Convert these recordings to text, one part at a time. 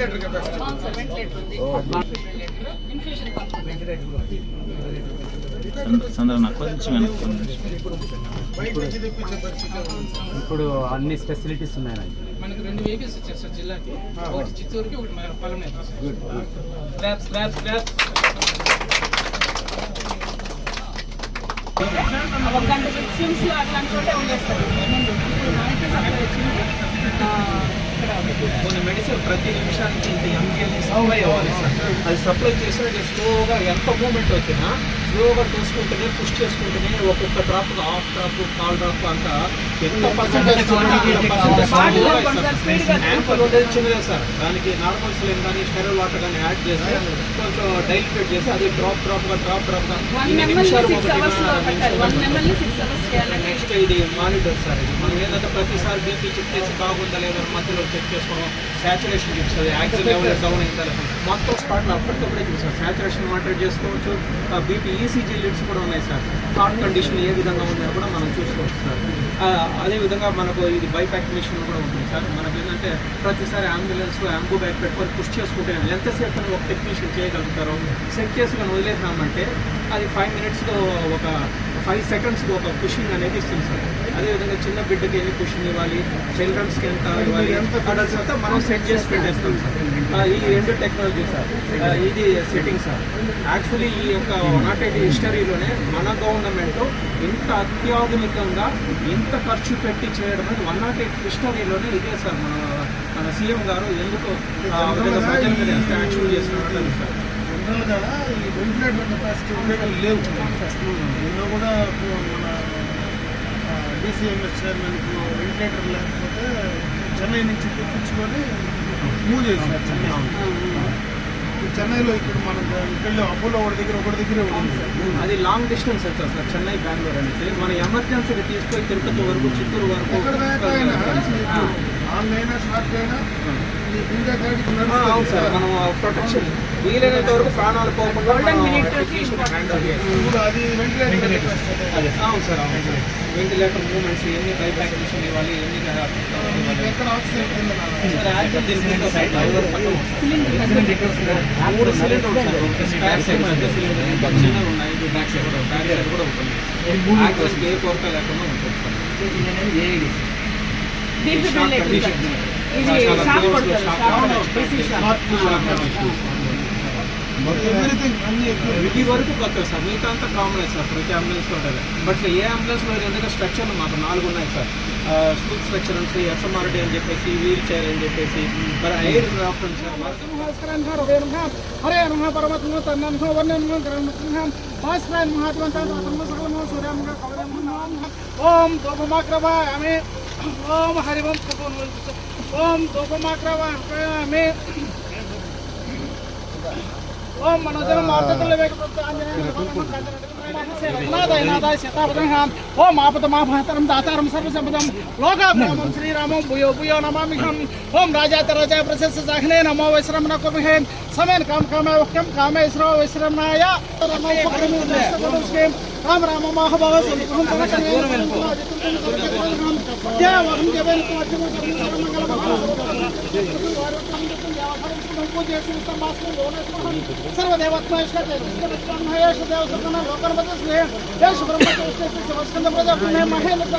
Ventilator capacity అవును sir ventilator ఉంది. Infusion కొంచెం ఉంది. ఇప్పుడు అన్ని ఫెసిలిటీస్ ఉన్నాయి మనకు రెండు వెహికల్స్ ఇచ్చారు సార్ జిల్లాకి. ఒకటి చిత్తూరుకి ఒకటి పొలం క్లాప్స్ క్లాప్స్ క్లాప్స్ ఒక గంట స్విమ్స్ అట్లాంటి చోటే ఉండేది కొన్ని మెడిసిన్ ప్రతి నిమిషానికి ఇంత ఎంజిఎల్ సప్లై అవ్వాలి సార్. అది సప్లై చేసినట్టు స్లోగా ఎంత మూమెంట్ వచ్చినా స్లోగా చూసుకుంటూనే పుష్ చేసుకుంటూనే ఒక్కొక్క drop half drop call drop అంతా ఎంత పర్సెంటేజ్ ఉండేది చిన్నదే సార్. దానికి నార్మల్ సిలిండర్ కానీ స్టెరల్ వాటర్ కానీ యాడ్ చేసి కొంచెం డైల్యూట్ చేసి అది డ్రాప్ డ్రాప్గా డ్రాప్ డ్రాప్గా వన్ ఇన్ని ఎంఎల్ నిమిషాలు సిక్స్ అవర్స్లో పెట్టాలి. వన్ ఎంఎల్ సిక్స్ అవర్స్ చేయాలంటే నెక్స్ట్ ఇది మానిటర్ సార్ ఇది. మనం ఏంటంటే ప్రతిసారి బీపీ చెక్ చేసి బాగుందా లేదా మధ్యలో చెక్ చేసుకోవడం సాచురేషన్ చూపిస్తుంది ఆక్సిజన్ లెవెల్ డౌన్ అయిందా మొత్తం స్పాట్లో అప్పటికప్పుడే చూసారు సాచురేషన్ మానిటర్ చేసుకోవచ్చు. బీపీ ఈసీజీ లిడ్స్ కూడా ఉన్నాయి సార్. హార్ట్ కండిషన్ ఏ విధంగా ఉందో కూడా మనం చూసుకోవచ్చు సార్. ఆ, అదే విధంగా మనకు ఇది బైపాక్ మిషన్ కూడా ఉంటుంది సార్. మనకి ఏంటంటే ప్రతిసారి అంబులెన్స్ అంబు బ్యాగ్ పెట్టుకొని పుష్ చేసుకుంటే ఎంతసేపు అని ఒక టెక్నీషియన్ చేయగలుగుతారో సెట్ చేసి మనం వదిలేసినామంటే అది ఫైవ్ మినిట్స్లో ఒక ఫైవ్ సెకండ్స్కి ఒక పుషింగ్ అనేది ఇస్తుంది సార్. అదేవిధంగా చిన్న బిడ్డకి ఎన్ని పుషింగ్ ఇవ్వాలి? చిల్డ్రన్స్కి ఎంత ఇవ్వాలి? అడల్ట్స్ అంతా మనం సెట్ చేసి పెట్టేస్తాం సార్. ఈ రెండు టెక్నాలజీ సార్. ఇది సెట్టింగ్ సార్. యాక్చువల్లీ ఈ యొక్క నాట్ ఎయిట్ హిస్టరీలోనే మన గవర్నమెంట్ ఇంత అత్యాధునికంగా ఇంత ఖర్చు పెట్టి చేయడం అనేది వన్ నాట్ ఎయిట్ హిస్టరీలోనే ఇదే సార్ మన మన సీఎం గారు ఎందుకు యాక్షన్ చేస్తున్నారు సార్. జనరల్గా ఈ వెంటిలేటర్ కెపాసిటీ ఉండేవి లేవు. ఎన్నో కూడా మన డిసిఎంఎస్ చైర్మన్కు వెంటిలేటర్ లేకపోతే చెన్నై నుంచి తెప్పించుకొని మూవ్ చేశారు చెన్నై చెన్నైలో ఇక్కడ మనం ఇక్కడ అపోలో ఒకటి దగ్గర ఒకటి దగ్గరే ఉంది అది లాంగ్ డిస్టెన్స్ వచ్చారు సార్ చెన్నై బెంగళూరు అనేసి మన ఎమర్జెన్సీగా తీసుకొని తిరుపతి వరకు చిత్తూరు వరకు ఎక్కడ దాకా అయినా ఆ. ఆన్లైన్ షార్ట్ అయినా అవును సార్ మనం ప్రొటెక్షన్ వీలైనంత వరకు ప్రాణాలు పోకుండా అవును సార్ అవును సార్. వెంటిలేటర్ మూమెంట్స్ ఎన్ని బైపాక్ మిషన్ ఇవ్వాలి ఎన్ని మూడు సిలిండర్ సిలిండర్ ఉన్నాయి బ్యాక్ సైడ్ కూడా బ్యాక్ సైడ్ కూడా ఉంటుంది. యాక్చువల్ ఏ కొరత లేకుండా ఉంటుంది ఇది వరకు కొత్త సార్ మిగతా అంతా కామన్ సార్ ప్రతి అంబులెన్స్లో ఉంటుంది బట్ ఏ అంబులెన్స్లో ఏంటంటే స్ట్రక్చర్లు మాకు నాలుగు ఉన్నాయి సార్ స్కూల్ స్ట్రక్చర్ ఉంది ఎస్ఎంఆర్టీ అని చెప్పేసి వీల్ చైర్ అని చెప్పేసి మరి ఎయిర్ క్రాఫ్ట్ ఉంది సార్ ఓం ఓం హరివం ఓం దోపమాక్రవామి ఓం మనోజన మార్గతుల వేగ నాదాయ ఓం ఆపద మాభాతరం దాతారం సర్వసంపదం లోకాభిరామం శ్రీరామం భూయో భూయో నమామిహం ఓం రాజాత రాజా ప్రశస్త సహనే నమో سمين كم كم وكم كم إسراء وإسراء ما يا رما وفقر من الناس. كم رما ما هو بعوض كم كم كم يا وهم جبل كم सर्व देवात्मा महेन्द्र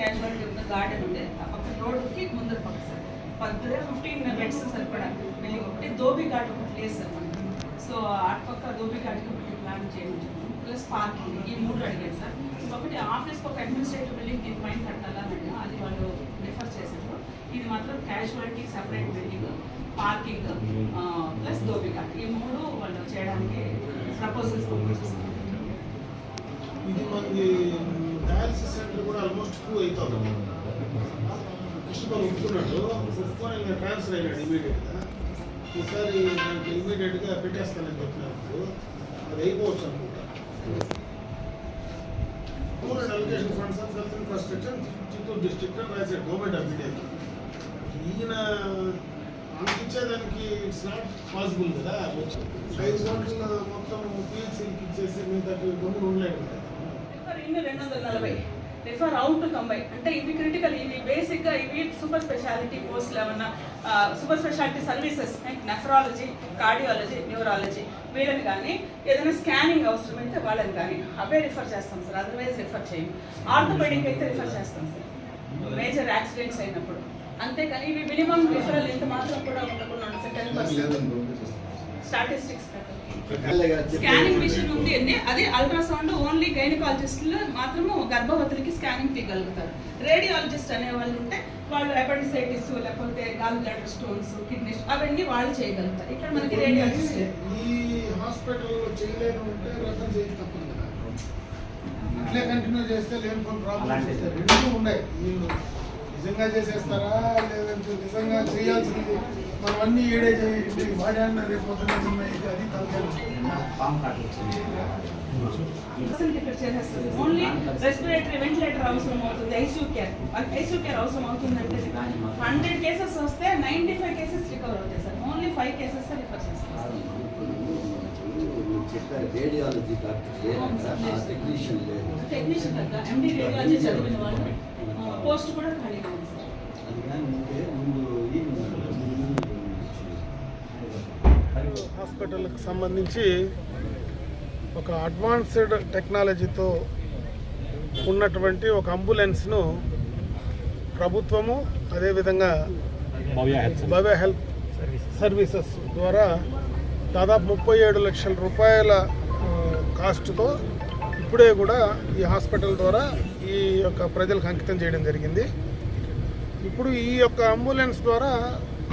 క్యాజువాలిటీ ఉందో గార్డెన్ ఉంది ఆ పక్క రోడ్కి ముందర పక్క సార్. పద్దె ఫిఫ్టీన్ బెడ్స్ సరిపడా. బిల్డింగ్ ఒకటి దోబి ఘాట్ ఒకటి లేదు సార్ మనకి సో అటు పక్క దోబి ఘాట్కి ఒకటి ప్లాన్ చేయండి ప్లస్ పార్కింగ్ ఈ మూడు అడిగారు సార్. ఒకటి ఆఫీస్కి ఒక అడ్మినిస్ట్రేటివ్ బిల్డింగ్ దీని పైన కట్టాలని అది వాళ్ళు రిఫర్ చేశారు. ఇది మాత్రం casualty separate building parking plus dhobi ghat. ఈ మూడు వాళ్ళు చేయడానికి ప్రపోజల్స్ పంపించేస్తారు ఇది మనకి డయాలసిస్ సెంటర్ కూడా ఆల్మోస్ట్ టూ అవుతుంది కృష్ణబాబు ఒప్పుకున్నాడు. ఒప్పుకొని ఇంకా ట్రాన్స్ఫర్ అయినాడు ఇమీడియట్గా ఈసారి నాకు ఇమీడియట్గా పెట్టేస్తానని చెప్పినప్పుడు అది అయిపోవచ్చు అనుకుంటా. Tour and allocation funds of health infrastructure Chittoor district రాశాడు గవర్నమెంట్ ఆఫ్ ఇండియా ఈయన అందించేదానికి ఇట్స్ నాట్ పాసిబుల్ కదా. ఐదు గంటల మొత్తం పిహెచ్సికి ఇచ్చేసి మిగతా దగ్గర ఉండలేడు కదా. రెండు వందల నలభై. రిఫర్ అవుట్ తొంభై అంటే ఇవి క్రిటికల్ ఇవి బేసిక్గా ఇవి సూపర్ స్పెషాలిటీ కోర్సులు ఏమన్నా super speciality services nephrology cardiology neurology వీళ్ళని కానీ ఏదైనా స్కానింగ్ అవసరమైతే వాళ్ళని కానీ అవే రిఫర్ చేస్తాం సార్ అదర్వైజ్ రిఫర్ చేయం. ఆర్థోపెడిక్ అయితే రిఫర్ చేస్తాం సార్ మేజర్ యాక్సిడెంట్స్ అయినప్పుడు. అంతేకాని ఇవి మినిమం రిఫరల్ ఇంత మాత్రం కూడా ఉండకుండా sir ten percent statistics scanning machine ఉంది అండి అది అల్ట్రాసౌండ్ ఓన్లీ గైనకాలజిస్టులు మాత్రము గర్భవతులకి స్కానింగ్ తీయగలుగుతారు. రేడియాలజిస్ట్ అనే వాళ్ళు ఉంటే వాళ్ళు అపెండిసైటిస్ లేకపోతే గాల్ బ్లాడర్ స్టోన్స్ కిడ్నీ అవన్నీ వాళ్ళు చేయగలుగుతారు. ఇక్కడ మనకి రేడియాలజిస్ట్. ఈ హాస్పిటల్ ఉంటే రద్దు చేయక తప్పదు కదా. ఇట్లే కంటిన్యూ చేస్తే లేని కొన్ని ప్రాబ్లమ్స్ ఉన్నాయి. నిజంగా చేసేస్తారా? లేదంటే నిజంగా చేయాల్సింది మనం అన్ని ఏడే చేయండి. వాడాన్న రేపు పొద్దున్న ఉన్నాయి అది ఓన్లీ రెస్పిరేటరీ వెంటిలేటర్ అవసరం అవుతుంది ఐసీయూ కేర్ ఐసీయూ కేర్ అవసరం అవుతుందంటే హండ్రెడ్ కేసెస్ వస్తే నైంటీ ఫైవ్ కేసెస్ రికవర్ అవుతాయి sir. Only five cases refer చేస్తారు చేస్తాం చెప్పారు రేడియాలజీ డాక్టర్ లేదంట ఆ టెక్నీషియన్ లేదు టెక్నీషియన్ దగ్గర ఎండి రేడియాలజీ చదివిన వాళ్ళు పోస్ట్ కూడా ఖాళీగా ఉంది సార్ అందుకని ఉంటే ముందు ఈ హాస్పిటల్కి సంబంధించి ఒక అడ్వాన్స్డ్ టెక్నాలజీతో ఉన్నటువంటి ఒక అంబులెన్స్ను ప్రభుత్వము అదేవిధంగా భవ్య హెల్త్ సర్వీసెస్ ద్వారా దాదాపు ముప్పై ఏడు లక్షల రూపాయల కాస్ట్తో ఇప్పుడే కూడా ఈ హాస్పిటల్ ద్వారా ఈ యొక్క ప్రజలకు అంకితం చేయడం జరిగింది. ఇప్పుడు ఈ యొక్క అంబులెన్స్ ద్వారా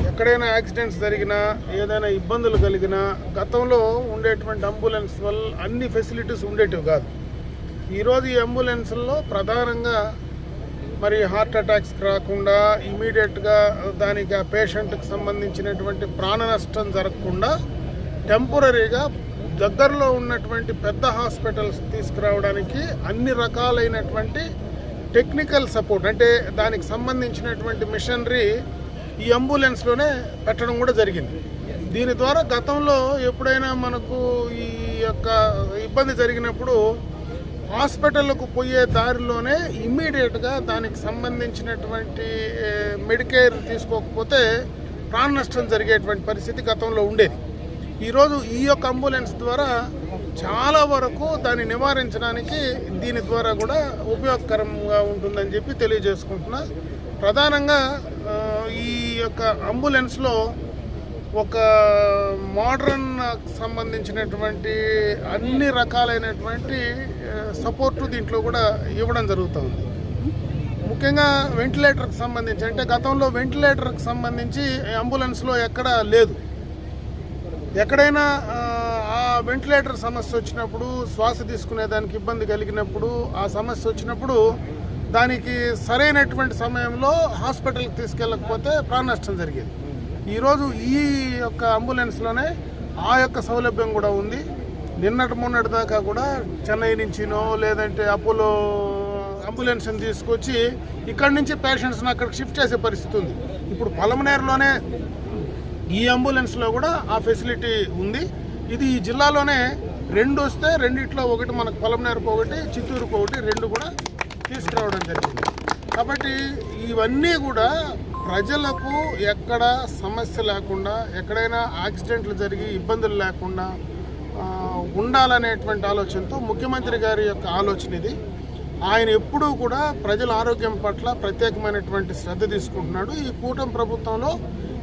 ఎక్కడైనా యాక్సిడెంట్స్ జరిగినా ఏదైనా ఇబ్బందులు కలిగినా గతంలో ఉండేటువంటి అంబులెన్స్ వల్ల అన్ని ఫెసిలిటీస్ ఉండేటివి కాదు. ఈరోజు ఈ అంబులెన్స్లో ప్రధానంగా మరి హార్ట్ అటాక్స్ రాకుండా ఇమీడియట్గా దానికి ఆ పేషెంట్కి సంబంధించినటువంటి ప్రాణ నష్టం జరగకుండా టెంపరీగా దగ్గరలో ఉన్నటువంటి పెద్ద హాస్పిటల్స్ తీసుకురావడానికి అన్ని రకాలైనటువంటి టెక్నికల్ సపోర్ట్ అంటే దానికి సంబంధించినటువంటి మిషనరీ ఈ అంబులెన్స్లోనే పెట్టడం కూడా జరిగింది. దీని ద్వారా గతంలో ఎప్పుడైనా మనకు ఈ యొక్క ఇబ్బంది జరిగినప్పుడు హాస్పిటల్కు పోయే దారిలోనే ఇమ్మీడియట్గా దానికి సంబంధించినటువంటి మెడికేర్ తీసుకోకపోతే ప్రాణ నష్టం జరిగేటువంటి పరిస్థితి గతంలో ఉండేది. ఈరోజు ఈ యొక్క అంబులెన్స్ ద్వారా చాలా వరకు దాన్ని నివారించడానికి దీని ద్వారా కూడా ఉపయోగకరంగా ఉంటుందని చెప్పి తెలియజేసుకుంటున్నా. ప్రధానంగా ఈ యొక్క అంబులెన్స్లో ఒక మోడర్న్ సంబంధించినటువంటి అన్ని రకాలైనటువంటి సపోర్టు దీంట్లో కూడా ఇవ్వడం జరుగుతుంది. ముఖ్యంగా వెంటిలేటర్కి సంబంధించి అంటే గతంలో వెంటిలేటర్కి సంబంధించి అంబులెన్స్లో ఎక్కడా లేదు. ఎక్కడైనా ఆ, వెంటిలేటర్ సమస్య వచ్చినప్పుడు శ్వాస తీసుకునే దానికి ఇబ్బంది కలిగినప్పుడు ఆ సమస్య వచ్చినప్పుడు దానికి సరైనటువంటి సమయంలో హాస్పిటల్కి తీసుకెళ్ళకపోతే ప్రాణ నష్టం జరిగేది. ఈరోజు ఈ యొక్క అంబులెన్స్లోనే ఆ యొక్క సౌలభ్యం కూడా ఉంది. నిన్నటి మొన్నటి దాకా కూడా చెన్నై నుంచినో లేదంటే అపోలో అంబులెన్స్ని తీసుకొచ్చి ఇక్కడి నుంచి పేషెంట్స్ని అక్కడికి షిఫ్ట్ చేసే పరిస్థితి ఉంది. ఇప్పుడు పలమనేరులోనే ఈ అంబులెన్స్లో కూడా ఆ ఫెసిలిటీ ఉంది. ఇది ఈ జిల్లాలోనే రెండు వస్తే రెండిట్లో ఒకటి మనకు పొలంనేరుకు ఒకటి చిత్తూరుకు ఒకటి రెండు కూడా తీసుకురావడం జరిగింది. కాబట్టి ఇవన్నీ కూడా ప్రజలకు ఎక్కడ సమస్య లేకుండా ఎక్కడైనా యాక్సిడెంట్లు జరిగి ఇబ్బందులు లేకుండా ఉండాలనేటువంటి ఆలోచనతో ముఖ్యమంత్రి గారి యొక్క ఆలోచన ఇది. ఆయన ఎప్పుడూ కూడా ప్రజల ఆరోగ్యం పట్ల ప్రత్యేకమైనటువంటి శ్రద్ధ తీసుకుంటున్నాడు. ఈ కూటమి ప్రభుత్వంలో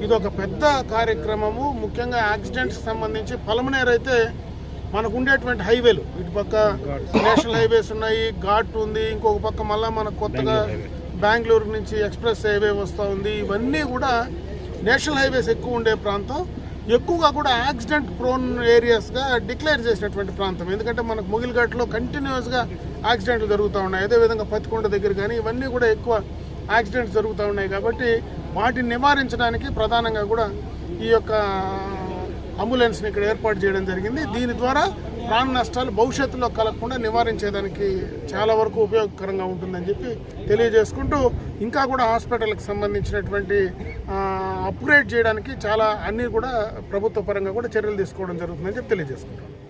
ఇది ఒక పెద్ద కార్యక్రమము. ముఖ్యంగా యాక్సిడెంట్స్ సంబంధించి పలమనేరు అయితే మనకు ఉండేటువంటి హైవేలు. ఇటు పక్క నేషనల్ హైవేస్ ఉన్నాయి ఘాట్ ఉంది ఇంకొక పక్క మళ్ళా మనకు కొత్తగా బెంగళూరు నుంచి ఎక్స్ప్రెస్ హైవే వస్తూ ఉంది. ఇవన్నీ కూడా నేషనల్ హైవేస్ ఎక్కువ ఉండే ప్రాంతం. ఎక్కువగా కూడా యాక్సిడెంట్ ప్రోన్ ఏరియాస్గా డిక్లేర్ చేసినటువంటి ప్రాంతం. ఎందుకంటే మనకు ముగిల్ఘాట్లో కంటిన్యూస్గా యాక్సిడెంట్లు జరుగుతూ ఉన్నాయి. అదేవిధంగా పత్తికొండ దగ్గర కానీ ఇవన్నీ కూడా ఎక్కువ యాక్సిడెంట్స్ జరుగుతూ ఉన్నాయి. కాబట్టి వాటిని నివారించడానికి ప్రధానంగా కూడా ఈ యొక్క అంబులెన్స్ని ఇక్కడ ఏర్పాటు చేయడం జరిగింది. దీని ద్వారా ప్రాణ నష్టాలు భవిష్యత్తులో కలగకుండా నివారించేదానికి చాలా వరకు ఉపయోగకరంగా ఉంటుందని చెప్పి తెలియజేసుకుంటూ ఇంకా కూడా హాస్పిటల్కి సంబంధించినటువంటి అప్గ్రేడ్ చేయడానికి చాలా అన్నీ కూడా ప్రభుత్వ పరంగా కూడా చర్యలు తీసుకోవడం జరుగుతుందని చెప్పి తెలియజేసుకుంటాం